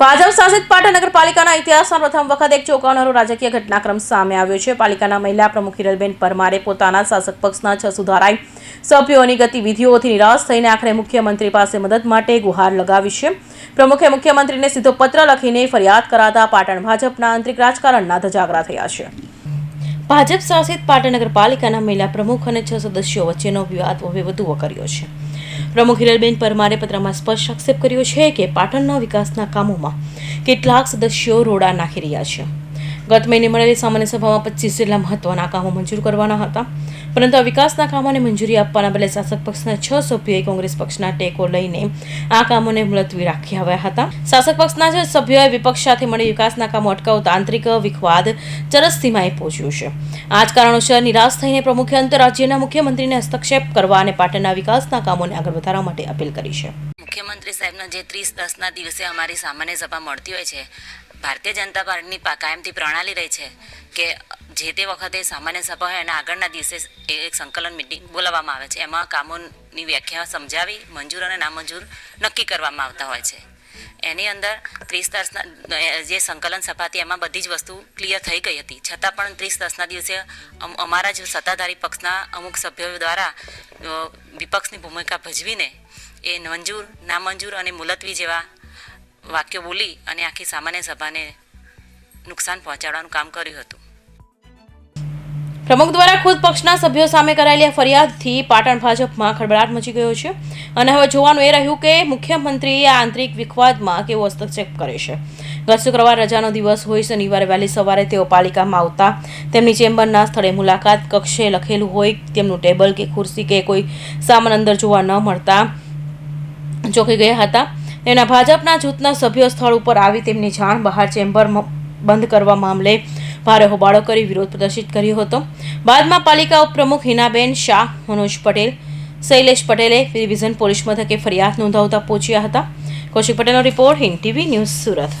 ભાજપ શાસિત પાટણ નગરપાલિકાના ઇતિહાસમાં પ્રથમ વખત એક ચોંકાવનારો રાજકીય ઘટનાક્રમ સામે આવ્યો છે. પાલિકાના મહિલા પ્રમુખ હિરલબેન પરમારે પોતાના શાસક પક્ષના છ સુધારાઈ સભ્યોની ગતિવિધિઓથી નિરાશ થઈને આખરે મુખ્યમંત્રી પાસે મદદ માટે ગુહાર લગાવી છે. પ્રમુખે મુખ્યમંત્રીને સીધો પત્ર લખીને ફરિયાદ કરાતા પાટણ ભાજપના આંતરિક રાજકારણના ધજાગરા થયા છે. ભાજપ શાસિત પાટણ નગરપાલિકાના મહિલા પ્રમુખ અને છ સદસ્યો વચ્ચેનો વિવાદ હવે વધુ વકર્યો છે. પ્રમુખ હિરલબેન પરમારે પત્રમાં સ્પષ્ટ આક્ષેપ કર્યો છે કે પાટણના વિકાસના કામોમાં કેટલાક સદસ્યો રોડા નાખી રહ્યા છે. ગત મહિને મળેલી સામાન્ય સભામાં પચીસ જેટલા મહત્વના કામો મંજૂર કરવાના હતા. પરંતુ આ વિકાસના કામોને મંજૂરી આપવાના બદલે શાસક પક્ષના છ સભ્યોએ કોંગ્રેસ પક્ષના ટેકો લઈને આ કામોને મુલતવી રાખી આવ્યા હતા. શાસક પક્ષના જ સભ્યોએ વિપક્ષ સાથે મળી વિકાસના કામો અટકાવતા આંતરિક વિખવાદ ચરસસીમાએ પહોંચ્યું છે. આ જ કારણોસર નિરાશ થઈને પ્રમુખે આંતરરાજ્યના મુખ્યમંત્રીને હસ્તક્ષેપ કરવા અને પાટણના વિકાસના કામોને આગળ વધારવા માટે અપીલ કરી છે. મુખ્યમંત્રી સાહેબના જે ત્રીસ, દસના દિવસે અમારી સામાન્ય સભા મળતી હોય છે, ભારતીય જનતા પાર્ટીની કાયમથી પ્રણાલી રહી છે કે જે તે વખતે સામાન્ય સભા હોય એના આગળના દિવસે એક સંકલન મિટિંગ બોલાવવામાં આવે છે. એમાં કામોની વ્યાખ્યા સમજાવી, મંજૂર અને નામંજૂર નક્કી કરવામાં આવતા હોય છે. એની અંદર ત્રીસ, દસના જે સંકલન સભા હતી એમાં બધી જ વસ્તુ ક્લિયર થઈ ગઈ હતી. છતાં પણ ત્રીસ, દસના દિવસે અમ- અમારા જ સત્તાધારી પક્ષના અમુક સભ્યો દ્વારા વિપક્ષની ભૂમિકા ભજવીને એ મંજૂર નામંજૂર અને મુલતવી જેવા વાક્યો બોલી અને આખી સામાન્ય સભાને નુકસાન પહોંચાડવાનું કામ કર્યું હતું. પ્રમુખ દ્વારા ખુદ પક્ષના સભ્યો સામે કરાયેલી આ ફરિયાદથી પાટણ ભાજપમાં ખળબળાટ મચી ગયો છે. અને હવે જોવાનું એ રહ્યું કે મુખ્યમંત્રી આ આંતરિક વિખવાદમાં કેવો હસ્તક્ષેપ કરે છે. ગત શુક્રવાર રજાનો દિવસ હોય શનિવારે વહેલી સવારે તેઓ પાલિકામાં આવતા. તેમની ચેમ્બરના સ્થળે મુલાકાત કક્ષે લખેલું હોય તેમનું ટેબલ કે ખુરશી કે કોઈ સામાન અંદર જોવા ન મળતા. ચોંકી ગયા હતા. તેના ભાજપના જૂથના સભ્યો સ્થળ ઉપર આવી તેમની જાણ બહાર ચેમ્બર બંધ કરવા મામલે ભારે હોબાળો કરી વિરોધ પ્રદર્શિત કર્યો હતો. બાદમાં પાલિકા ઉપપ્રમુખ હિનાબેન શાહ, મનોજ પટેલ, શૈલેષ પટેલે ડિવિઝન પોલીસ મથકે ફરિયાદ નોંધાવતા પહોંચ્યા હતા. કૌશિક પટેલનો report Hind TV news Surat.